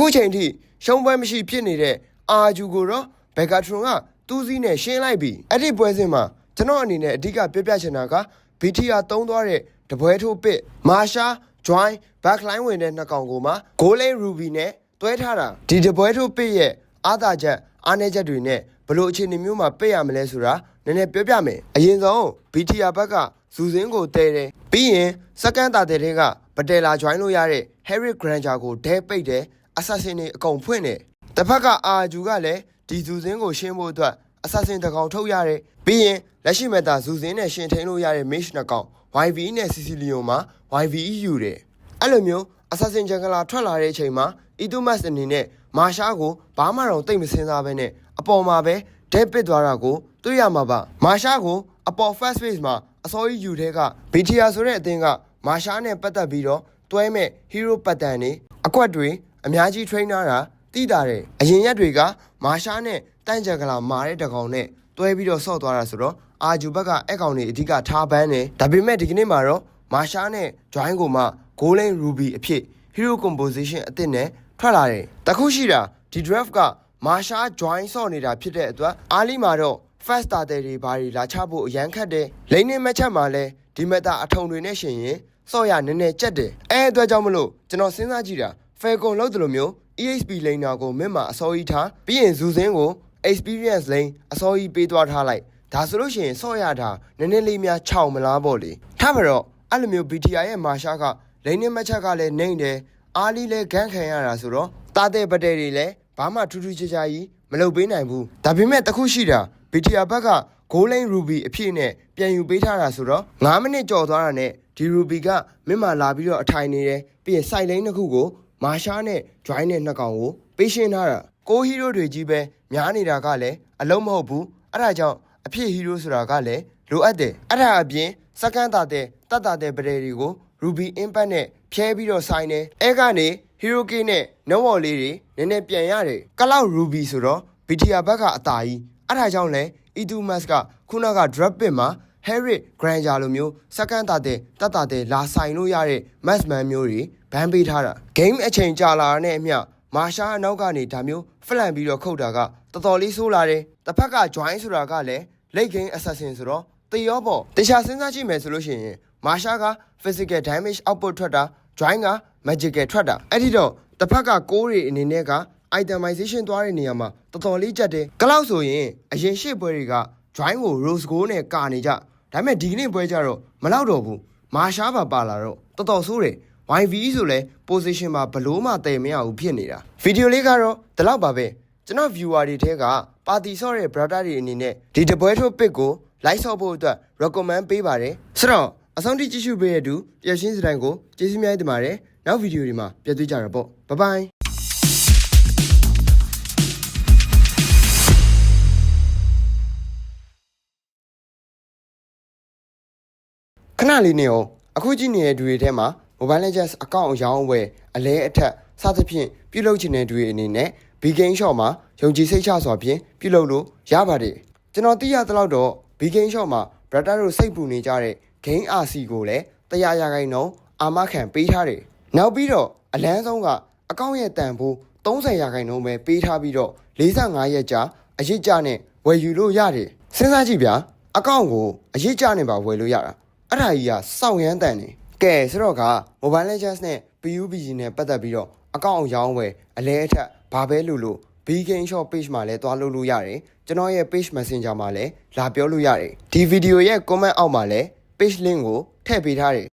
အခုချိန်ထိရှုံးပွဲမရှိဖြစ်နေတဲ့အာဂျူကိုတော့ဘက်ကထရွန်ကတူးစီးနဲ့ရှင်းလိုက်ပြီအဲ့ဒီပွဲစဉ်မှာကျွန်တော်အနေနဲ့အဓိကပြောပြချင်တာက BTR သုံးသွားတဲ့တပွဲထိုးပစ်မာရှာ join backline ဝင်တဲ့နှစ်ကောင်ကိုမှ goal line ruby နဲ့တွဲထားတာဒီတပွဲထိုးပစ်ရဲ့အာသာချက်အားနည်းချက်တွေနဲ့ဘယ်လိုအခြေအနေမျိုးမှာပစ်ရမလဲဆိုတာနည်းနည်းပြောပြမယ်အရင်ဆုံး BTR ဘက်ကဇူစင်းကိုတဲတယ်ပြီးရင်စက္ကန့်တာတဲ့တွေကပတဲလာ join လို့ရတဲ့ Harry Granger ကိုဒဲပိတ်တယ် assassin တွေအကုန်ဖွင့်တယ်တစ်ဖက်ကအာဂျူကလည်းဒီဇူစင်းကိုရှင်းဖို့အတွက် assassin တကောင်ထုတ်ရတယ်ပြီးရင်လက်ရှိမဲ့တာဇူစင်းနဲ့ရှင်ထိန်လို့ရတဲ့ mage နှစ်ကောင် YV နဲ့ Sicilian မှာ YVE ယူတယ်အဲ့လိုမျိုး assassin jungle ထွက်လာတဲ့အချိန်မှာ Itumas အနေနဲ့မာရှားကိုဘာမှတော့တိတ်မစင်စားပဲနဲ့အပေါ်မှာပဲဒဲပစ်သွားတာကိုတွေ့ရမှာပါမာရှားကိုအပေါ် first phase မှာအစောကြီးယူတဲ့က BTR ဆိုတဲ့အသင်းကမာရှားနဲ့ပတ်သက်ပြီးတော့တွဲမဲ့ hero pattern တွေအကွက်တွေ အများကြီး trainer တာတိတာတယ်အရင်ရက်တွေကမာရှားနဲ့တန့်ကြကလာမာတဲ့တကောင်နဲ့တွဲပြီးတော့ဆော့သွားတာဆိုတော့အာဂျူဘက်ကအကောင်တွေအဓိကထားပန်းတယ်ဒါပေမဲ့ဒီကနေ့မှာတော့မာရှားနဲ့ join ကိုမှ golden ruby အဖြစ် hero composition အသစ်နဲ့ထွက်လာတယ်တခုရှိတာဒီ draft ကမာရှား join ဆော့နေတာဖြစ်တဲ့အတွက်အားလီမှာတော့ first starter တွေဘာတွေလာချဖို့အရန်ခတ်တယ်လိမ့်နေမဲ့ချက်မှာလဲဒီမတာအထုံတွေနဲ့ရှင်ရင်ဆော့ရနည်းနည်းကြက်တယ်အဲအတွက်ကြောင့်မလို့ကျွန်တော်စဉ်းစားကြည့်တာ Falcon လောက်တယ်လို့မျိုး EXP လိန်နာကိုမင်းမှာအစောကြီးထားပြီးရင်ဇူစင်းကို experience လိန်အစောကြီးပေးသွားထားလိုက်ဒါဆိုလို့ရှိရင်ဆော့ရတာနည်းနည်းလေးများခြောက်မလားပေါ့လေထားပါတော့အဲ့လိုမျိုး BTR ရဲ့မာရှာကလိန်နေမဲ့ချက်ကလည်းနှိမ့်တယ်အားလီလည်းဂန်းခံရတာဆိုတော့တာတဲ့ပတဲတွေလည်းဘာမှထူးထူးခြားခြားကြီးမလုပ်ပေးနိုင်ဘူးဒါပေမဲ့တခုရှိတာ BTR ဘက်က Goal Line Ruby အဖြစ်နဲ့ပြန်ယူပေးထားတာဆိုတော့9မိနစ်ကြော်သွားတာနဲ့ဒီ Ruby ကမင်းမာလာပြီးတော့အထိုင်နေတယ်ပြီးရင် side lane တစ်ခုကို မာရှားနဲ့ join နဲ့နှစ်ကောင်ကိုပေးရှင်းထားတာကိုဟီးရိုးတွေကြီးပဲများနေတာကလည်းအလုံးမဟုတ်ဘူးအဲ့ဒါကြောင့်အဖြစ်ဟီးရိုးဆိုတာကလည်းလိုအပ်တယ်အဲ့ဒါအပြင်စက္ကန့်တာတဲ့တတ်တာတဲ့ပရေတွေကို Ruby Impact နဲ့ဖြဲပြီးတော့ဆိုင်တယ်အဲကနေ Hero K နဲ့ Novel လေးတွေနည်းနည်းပြန်ရတယ်ကလောက် Ruby ဆိုတော့ BTR ဘက်ကအတာကြီးအဲ့ဒါကြောင့်လဲ Itumas ကခုနက drop pit မှာ Harry Granger လိုမျိုးစက္ကန့်တာတဲ့တတ်တာတဲ့လာဆိုင်လို့ရတဲ့ mass man မျိုးတွေ ဘန်ပေးထားတာ game အချိန်ကြာလာတဲ့နဲ့အမျှမာရှာအနောက်ကနေဒါမျိုးဖလန်ပြီးတော့ခုတ်တာကတော်တော်လေးဆိုးလာတယ်တစ်ဖက်က join ဆိုတာကလည်း late game assassin ဆိုတော့တေရောပေါ့တခြားစဉ်းစားကြည့်မယ်ဆိုလို့ရှိရင်မာရှာက physical damage output ထွက်တာ join က magical ထွက်တာအဲ့ဒီတော့တစ်ဖက်ကကိုးတွေအနေနဲ့က itemization သွားတဲ့နေရာမှာတော်တော်လေးကြက်တယ်ကလောက်ဆိုရင်အရင်ရှေ့ပွဲတွေက join ကို rose goal နဲ့ကာနေကြဒါပေမဲ့ဒီကနေ့ပွဲကျတော့မလောက်တော့ဘူးမာရှာပါပါလာတော့တော်တော်ဆိုးတယ် YVE ဆိုလဲ position မှာဘလို့မှတည်မရဘူးဖြစ်နေတာဗီဒီယိုလေးကတော့ဒီလောက်ပါပဲကျွန်တော် viewer တွေထဲကပါတီဆော့တဲ့ brother တွေအနေနဲ့ဒီတပွဲထိုး pick ကို like ဆော့ဖို့အတွက် recommend ပေးပါတယ်ဆိုတော့အဆုံးထိကြည့်ရှုပေးတဲ့သူပျက်ရှင်းစတိုင်းကိုကျေးဇူးများတင်ပါတယ်နောက်ဗီဒီယိုတွေမှာပြန်တွေ့ကြတာပေါ့ဘိုင်ဘိုင်ခဏလေးနေအောင်အခုကြည့်နေတဲ့သူတွေထဲမှာ Mobile Legends အကောင့်အရောင်းအဝယ်အလဲအထက်စသဖြင့်ပြုလုပ်ချင်တဲ့သူတွေအနေနဲ့ B Game Shop မှာယုံကြည်စိတ်ချစွာဖြင့်ပြုလုပ်လို့ရပါတယ်ကျွန်တော်သိရသလောက်တော့ B Game Shop မှာ Brother တို့စိတ်ပူနေကြတဲ့ Game RC ကိုလည်းတရားရခိုင်နှုန်းအာမခံပေးထားတယ်နောက်ပြီးတော့အလန်းဆုံးကအကောင့်ရဲ့တန်ဖိုး30ရာခိုင်နှုန်းပဲပေးထားပြီးတော့45ရက်ကြာအရစ်ကြနဲ့ဝယ်ယူလို့ရတယ်စဉ်းစားကြည့်ဗျာအကောင့်ကိုအရစ်ကြနဲ့ပါဝယ်လို့ရတာအဲ့ဒါကြီးကစောင့်ရမ်းတန်နေ ကဲဆိုတော့က Mobile Legends နဲ့ PUBG နဲ့ပတ်သက်ပြီးတော့အကောင့်အရောင်းဝယ်အလဲအထက်ဘာပဲလို့လို့ B Game Shop page မှာလည်းတွားလို့လို့ရတယ်ကျွန်တော်ရဲ့ page Messenger မှာလည်းလာပြောလို့ရတယ်ဒီဗီဒီယိုရဲ့ comment အောက်မှာလည်း page link ကိုထည့်ပေးထားတယ်